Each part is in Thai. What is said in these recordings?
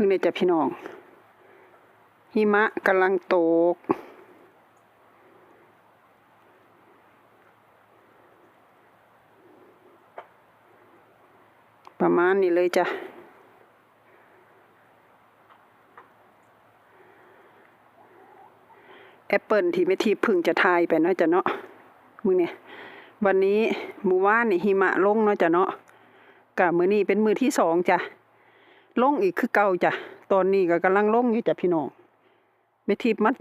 มึงเนี่ยจ้ะพี่น้อง หิมะกำลังตก ประมาณนี้เลยจ้ะแอปเปิลที่ไม่ทีพึ่งจะทายไปเนาะจ้ะเนาะมึงเนี่ย วันนี้หมู่ว่านนี่หิมะลงเนาะจ้ะเนาะกะมือนี้เป็นมือที่สองจ้ะ ลงอีกคือเก่าจ้ะ ตอนนี้ก็กำลังลงอยู่จ้ะพี่น้องไม่ทิพย์มัด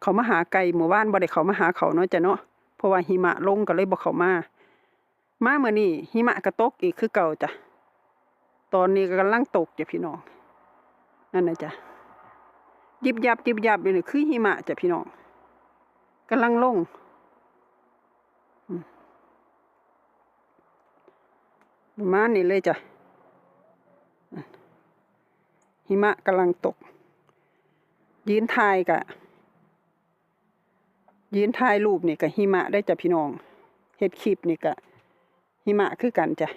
เขามาหาไก่หมู่บ้านบ่ได้เขามาหาเขาเนาะจ้ะเนาะ เพราะว่าหิมะลงก็เลยบ่เขามา มาเมื่อนี้หิมะก็ตกอีกคือเก่าจ้ะ ตอนนี้ก็กำลังตกจ้ะพี่น้อง นั่นนะจ้ะ ยิบยับยิบยับอยู่นี่คือหิมะจ้ะพี่น้องกำลังลงอืมประมาณนี้เลยจ้ะ หิมะกำลังตก ยืนทายกะ ยืนถ่ายรูปนี่กับหิมะได้จ้ะพี่น้องเฮ็ดคลิปนี่กะหิมะคือกันจ้ะ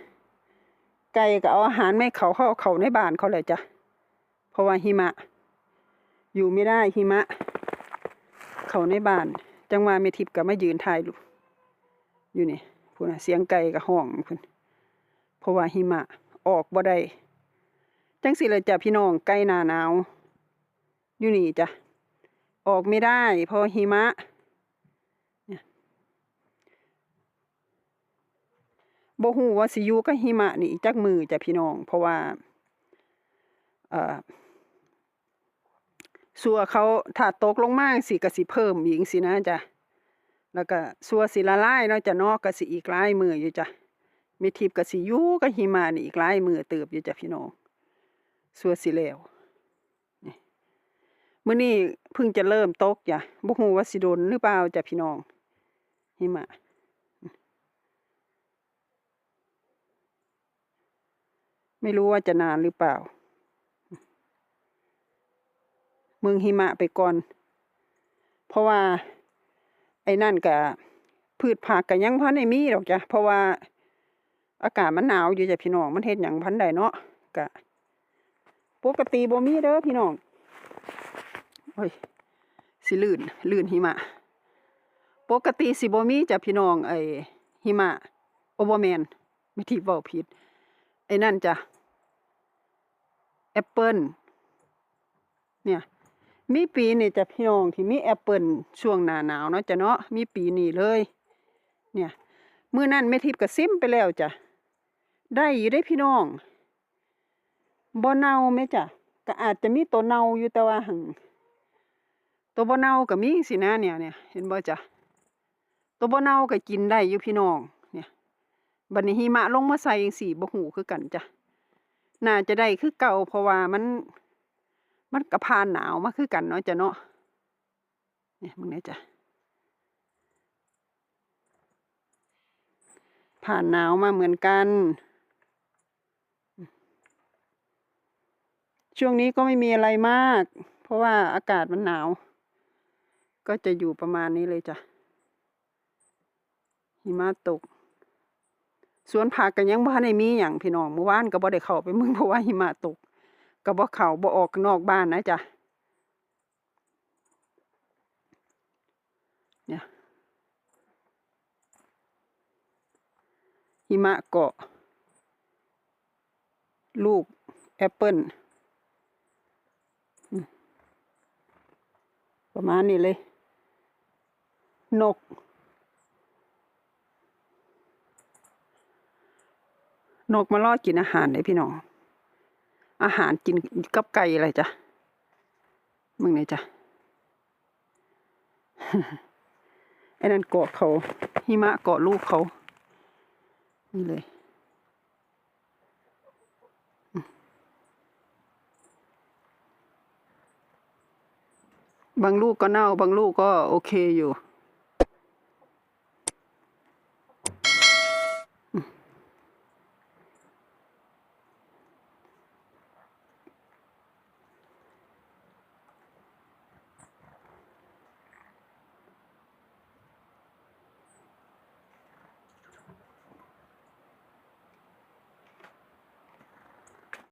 ไก่ก็เอาอาหารไม่เขาเข้าเขาในบ้านเขาเลยจ้ะเพราะว่าหิมะ อยู่ไม่ได้หิมะ เขาในบ้าน จังหวะเมทิพย์ก็มายืนถ่ายรูปอยู่นี่พุ่นะเสียงไก่กับห้องพุ่นเพราะว่าหิมะออกบ่ได้ จังสิเลยจ้ะพี่น้องไก่หนาหนาว อยู่นี่จ้ะ ออกไม่ได้พราะหิมะ บ่ฮู้ว่าสิยูกับหิมะนี่จักมือจ้ะพี่น้อง เพราะว่าเอ่อสัวเขาถ้าตกลงมากสิก็สิเพิ่มอีกสินะจ้ะ แล้วก็สัวสิละลายเนาะจ้ะนาะก็สิอีกลายมืออยู่จ้ะมีทิพก็สิยูกับหิมะนี่อีกลายมือเติบอยู่จ้ะพี่น้อง สัวสิแล้วนี่มื้อนี้เพิ่งจะเริ่มตกจ้ะบ่ฮู้ว่าสิโดนหรือเปล่าจ้ะพี่น้องหิมะไม่รู้ว่าจะนานหรือเปล่า เมืองหิมะไปก่อน เพราะว่า ไอ้นั่นกับพืชผักกับยังพันในมีหรอกจ้ะ เพราะว่า อากาศมันหนาวอยู่จ้ะพี่น้อง มันเฮ็ดหยังพันใดเนาะกะ ปกติบ่มีเด้อพี่น้องโอ้ยสิลื่นลื่นหิมะ ปกติสิบ่มีจ้ะพี่น้องไอ้หิมะโอบ่แมนไม่ที่เว้าผิดไอ้นั่นจ้ะแอปเปิลเนี่ยมีปีนี่จ้ะพี่น้องที่มีแอปเปิลช่วงหน้าหนาวเนาะจ้ะเนาะมีปีนี้เลย เนี่ยเมื้อนั้นแม่ทิพย์ก็ซิมไปแล้วจ้ะได้อยู่ได้พี่น้อง บ่เน่าแม่จ้ะก็อาจจะมีตัวเน่าอยู่แต่ว่าหังตัวบ่เน่าก็มีสินะเนี่ยเนี่ยเห็นบ่จ้ะตัวบ่เน่าก็กินได้อยู่พี่น้องเนี่ยบัดนี้หิมะลงมาใส่จังซี่บ่ฮู้คือกันจ้ะน่าจะได้คือเก่าเพราะว่ามัน มันก็ผ่านหนาวมาคือกันเนาะจ้ะเนาะเนี่ยมึงเนี่ยจ้ะผ่านหนาวมาเหมือนกัน ช่วงนี้ก็ไม่มีอะไรมาก เพราะว่าอากาศมันหนาว ก็จะอยู่ประมาณนี้เลยจ้ะหิมะตก สวนผักก็ยังบ่ทันได้มีหยังพี่น้องเมื่อวานก็บ่ได้เข้าไปมืองเพราะว่าหิมะตกก็บ่เข้าบ่ออกนอกบ้านนะจ๊ะเนี่ยหิมะเกาะ ลูกแอปเปิลอืม ประมาณนี้เลย นก นกมาล่อกินอาหารเลยพี่น้อง อาหารกินกับไก่อะไรจ้ะ มึงไหนจ้ะไอ้นั่นเกาะเขาหิมะเกาะลูกเขา นี่เลย บางลูกก็เน่า บางลูกก็โอเคอยู่